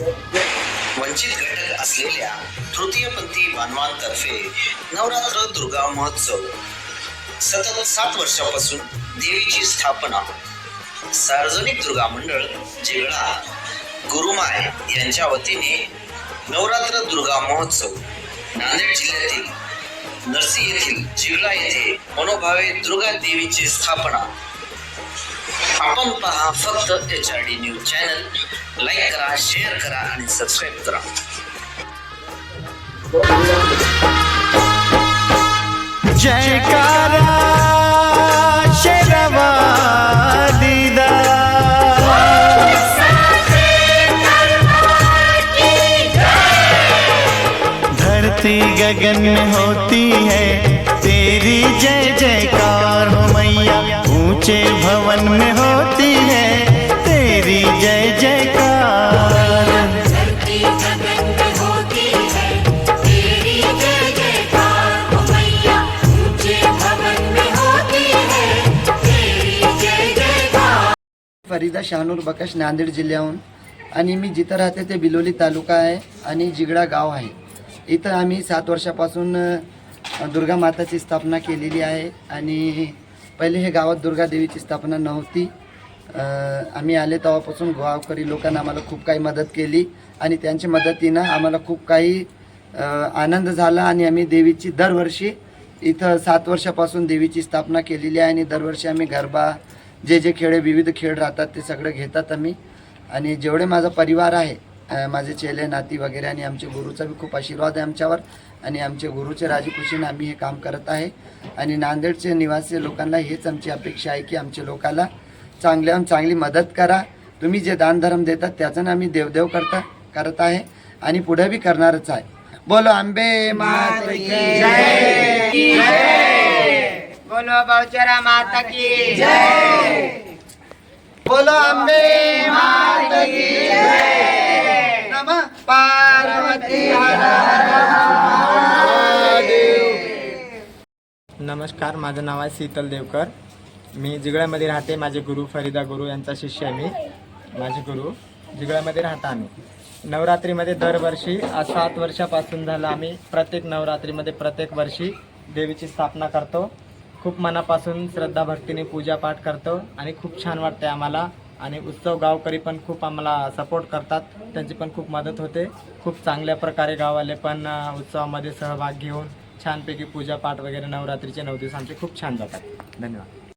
वंचित घटक असलेल्या तृतीयपंथी बांधवांतर्फे नवरात्र दुर्गा महोत्सव. सतत सात वर्षापासून देवीची स्थापना. सार्वजनिक दुर्गा मंडळ जिगळा गुरुमाय यांच्या वतीने नवरात्र दुर्गा महोत्सव नांदेड जिल्ह्यातील नरसी येथील जिगळा येथे मनोभावे दुर्गा देवीची स्थापना आपण पहा फक्त H R D news channel like करा शेअर करा आणि सबस्क्राईब करा. जयकारा गगन में होती है तेरी जय जयकार हो मैया, ऊँचे फरीदा शहानूर बकश नांदेड जिल्ह्याहून. आणि मी जिथं राहते ते बिलोली तालुका आहे आणि जिगडा गाव आहे. इथं आम्ही सात वर्षापासून अ, दुर्गा माताची स्थापना केलेली आहे आणि पहिले हे गावात दुर्गा देवीची स्थापना नव्हती. अ, आम्ही आले तेव्हापासून गावकरी लोकांना आम्हाला खूप काही मदत केली आणि त्यांच्या मदतीनं आम्हाला खूप काही अ, आनंद झाला आणि आम्ही देवीची दरवर्षी इथं सात वर्षापासून देवीची स्थापना केलेली आहे आणि दरवर्षी आम्ही गरबा जे जे खेळ विविध खेळ राहतात ते सगळं घेतात आम्ही. आणि जेवढे माझा परिवार आहे माझे चेले नाती वगैरे आणि आमचे गुरुचा बी खूप आशीर्वाद आहे आमच्यावर. आणि आमचे गुरुचे राजकुशीने आम्ही हे काम करत आहे. आणि नांदेडचे निवासी लोकांना हेच आमची अपेक्षा आहे की आमच्या लोकाला चांगल्याहून चांगली मदत करा. तुम्ही जे दानधर्म देतात त्याचं आम्ही देवदेव करता करत आहे. आणि पुढे बी करणारच आहे. बोलो आंबे मात बोलो बहुचरा माता की जय। बोलो अम्बे माता की जय। नमः पार्वती हर हर नमस्कार माझं नाव आहे शीतल देवकर. मी जिगळ्यामध्ये राहते. माझे गुरु फरीदा गुरु यांचा शिष्य आहे मी. माझे गुरु जिगळ्यामध्ये राहता आम्ही. नवरात्रीमध्ये दरवर्षी सात वर्षापासून झालं आम्ही प्रत्येक नवरात्रीमध्ये प्रत्येक वर्षी देवीची स्थापना करतो. खूप मनापासून श्रद्धा भक्तीने पूजापाठ करतो आणि खूप छान वाटते आम्हाला. आणि उत्सव गावकरी पण खूप आम्हाला सपोर्ट करतात. त्यांची पण खूप मदत होते. खूप चांगल्या प्रकारे गाववाले पण उत्सवामध्ये सहभाग घेऊन छानपैकी पूजापाठ वगैरे नवरात्रीचे नऊ दिवस आमचे खूप छान जातात. धन्यवाद.